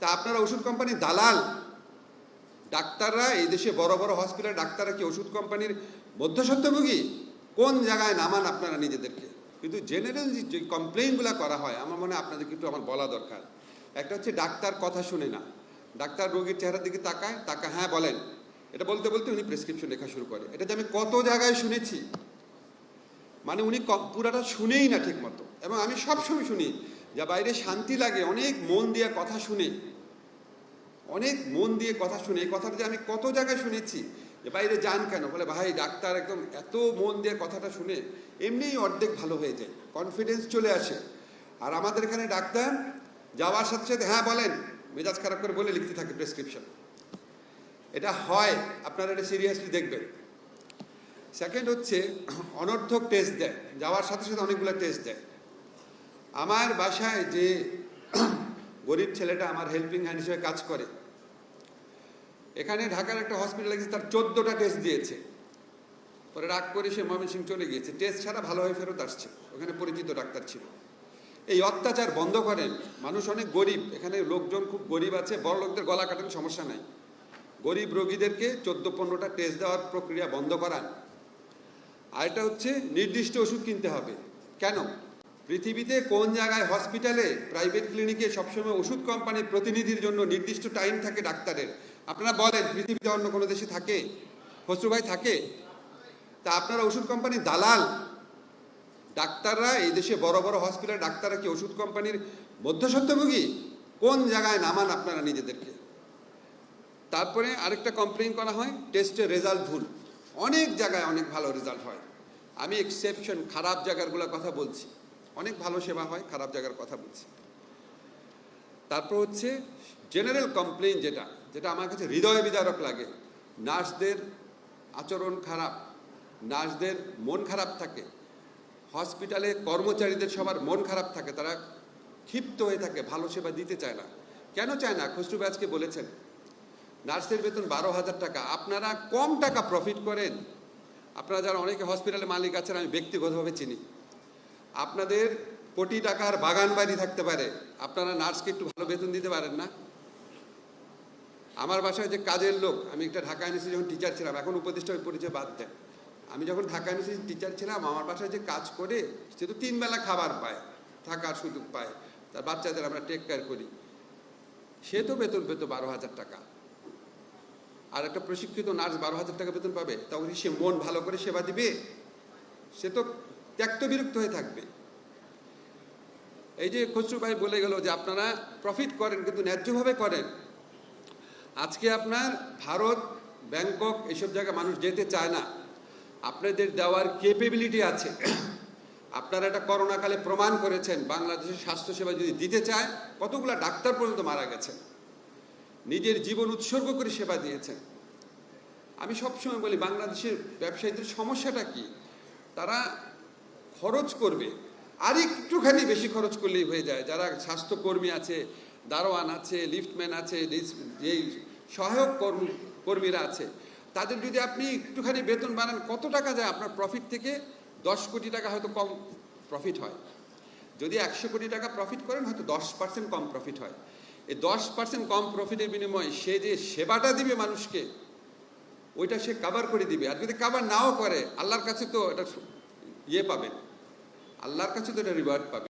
তা আপনারা ওষুধ কোম্পানির দালাল। ডাক্তাররা এই দেশে বড় বড় হসপিটাল ডাক্তাররা কি ওষুধ কোম্পানির মধ্যসত্যভোগী কোন জায়গায় নামান আপনারা নিজেদেরকে? কিন্তু জেনারেল যে কমপ্লেইনগুলো করা হয়, আমার মনে হয় একটু আমার বলা দরকার। একটা হচ্ছে ডাক্তার কথা শুনে না। ডাক্তার রোগীর চেহারার দিকে তাকায় তাকা হ্যাঁ বলেন। এটা বলতে বলতে উনি প্রেসক্রিপশন লেখা শুরু করে। এটা যে আমি কত জায়গায় শুনেছি। মানে উনি পুরাটা শুনেই না ঠিক মতো এবং আমি সবসময় শুনি যা বাইরে শান্তি লাগে, অনেক মন দিয়ে কথা শুনে। অনেক মন দিয়ে কথা শুনে, এই কথাটা যে আমি কত জায়গায় শুনেছি, যে বাইরে যান কেন? বলে, ভাই, ডাক্তার একদম এত মন দিয়ে কথাটা শুনে এমনিই অর্ধেক ভালো হয়ে যায় কনফিডেন্স চলে আসে। আর আমাদের এখানে ডাক্তার যাওয়ার সাথে সাথে হ্যাঁ বলেন। মেজাজ খারাপ করে বলে লিখতে থাকে প্রেসক্রিপশন এটা হয়, আপনারা এটা সিরিয়াসলি দেখবেন। সেকেন্ড হচ্ছে, অনর্থক টেস্ট দেয়, যাওয়ার সাথে সাথে অনেকগুলো টেস্ট দেয়। আমার বাসায় যে গরিব ছেলেটা আমার হেল্পিং হ্যান্ড হিসেবে কাজ করে, এখানে ঢাকার একটা হসপিটালে গেছে তার চোদ্দোটা টেস্ট দিয়েছে। পরে রাগ করে সে ময়মনসিং চলে গিয়েছে। টেস্ট ছাড়া ভালো হয়ে ফেরত আসছে। ওখানে পরিচিত ডাক্তার ছিল। এই অত্যাচার বন্ধ করেন। মানুষ অনেক গরিব। এখানে লোকজন খুব গরিব আছে। বড় লোকদের গলা কাটান, সমস্যা নাই। গরিব রোগীদেরকে চোদ্দ পনেরোটা টেস্ট দেওয়ার প্রক্রিয়া বন্ধ করান। আর এটা হচ্ছে, নির্দিষ্ট ওষুধ কিনতে হবে। কেন? পৃথিবীতে কোন জায়গায় হসপিটালে, প্রাইভেট ক্লিনিকে সবসময় ওষুধ কোম্পানির প্রতিনিধির জন্য নির্দিষ্ট টাইম থাকে ডাক্তারের? আপনারা বলেন, পৃথিবীতে অন্য কোনো দেশে থাকে? খসরু ভাই থাকে? তা আপনারা ওষুধ কোম্পানির দালাল? ডাক্তাররা এই দেশে বড় বড় হসপিটাল ডাক্তাররা কি ওষুধ কোম্পানির মধ্যসত্যভোগী? কোন জায়গায় নামান আপনারা নিজেদেরকে? তারপরে আরেকটা কমপ্লেন করা হয় টেস্টের রেজাল্ট ভুল। অনেক জায়গায় অনেক ভালো রেজাল্ট হয়। আমি এক্সেপশন খারাপ জায়গাগুলোর কথা বলছি। অনেক ভালো সেবা হয়, খারাপ জায়গার কথা বলছি। তারপর হচ্ছে জেনারেল কমপ্লেন যেটা যেটা আমার কাছে হৃদয় বিদারক লাগে। নার্সদের আচরণ খারাপ, নার্সদের মন খারাপ থাকে হসপিটালে কর্মচারীদের সবার মন খারাপ থাকে, তারা ক্ষিপ্ত হয়ে থাকে, ভালো সেবা দিতে চায় না। কেন চায় না? খসরু আজকে বলেছেন, নার্সের বেতন বারো হাজার টাকা, আপনারা কম টাকা প্রফিট করেন। আপনারা যারা অনেকে হসপিটালে মালিক আছেন, আমি ব্যক্তিগতভাবে চিনি। আপনাদের কোটি টাকার বাগান বাড়ি থাকতে পারে। আপনারা নার্সকে একটু ভালো বেতন দিতে পারেন না? আমার বাসায় যে কাজের লোক, আমি একটা ঢাকা ইউনিভার্সিটি যখন টিচার ছিলাম, এখন উপদেষ্টা পরিচয় বাদ দেন। আমি যখন ঢাকা ইউনিভার্সিটি টিচার ছিলাম, আমার বাসায় যে কাজ করে, সে তো তিন বেলা খাবার পায়, থাকার সুযোগ পায়। তার বাচ্চাদের আমরা টেক কেয়ার করি। সে তো বেতন পেতো বারো হাজার টাকা। আর একটা প্রশিক্ষিত নার্স বারো হাজার টাকা বেতন পাবে, তখন সে মন ভালো করে সেবা দিবে। সে তো ত্যক্ত বিরক্ত হয়ে থাকবে। এই যে খসরু ভাই বলে গেল যে আপনারা প্রফিট করেন কিন্তু ন্যায্যভাবে করেন। আজকে আপনার ভারত, ব্যাংকক এসব জায়গায় মানুষ যেতে চায় না। আপনাদের দেওয়ার কেপেবিলিটি আছে। আপনারা এটা করোনাকালে প্রমাণ করেছেন, বাংলাদেশের স্বাস্থ্যসেবা যদি দিতে চায়, কতগুলা ডাক্তার পর্যন্ত মারা গেছেন নিজের জীবন উৎসর্গ করে সেবা দিয়েছেন। আমি সবসময় বলি, বাংলাদেশের ব্যবসায়ীদের সমস্যাটা কি? তারা খরচ করবে। আর একটুখানি বেশি খরচ করলেই হয়ে যায়। যারা স্বাস্থ্যকর্মী আছে, দারোয়ান আছে, লিফটম্যান আছে যেই সহায়ক কর্ম, কর্মীরা আছে, তাদের যদি আপনি একটুখানি বেতন বাড়ান, কত টাকা যায় আপনার প্রফিট থেকে? দশ কোটি টাকা হয়তো কম প্রফিট হয়। যদি একশো কোটি টাকা প্রফিট করেন, হয়তো দশ পার্সেন্ট কম প্রফিট হয়। এই দশ পার্সেন্ট কম প্রফিটের বিনিময়ে সে যে সেবাটা দিবে মানুষকে, ওইটা সে কাভার করে দিবে। আর যদি কাবার নাও করে, আল্লাহর কাছে তো এটা ইয়ে পাবেন আল্লাহর কাছে তো এটা রিওয়ার্ড পাবে।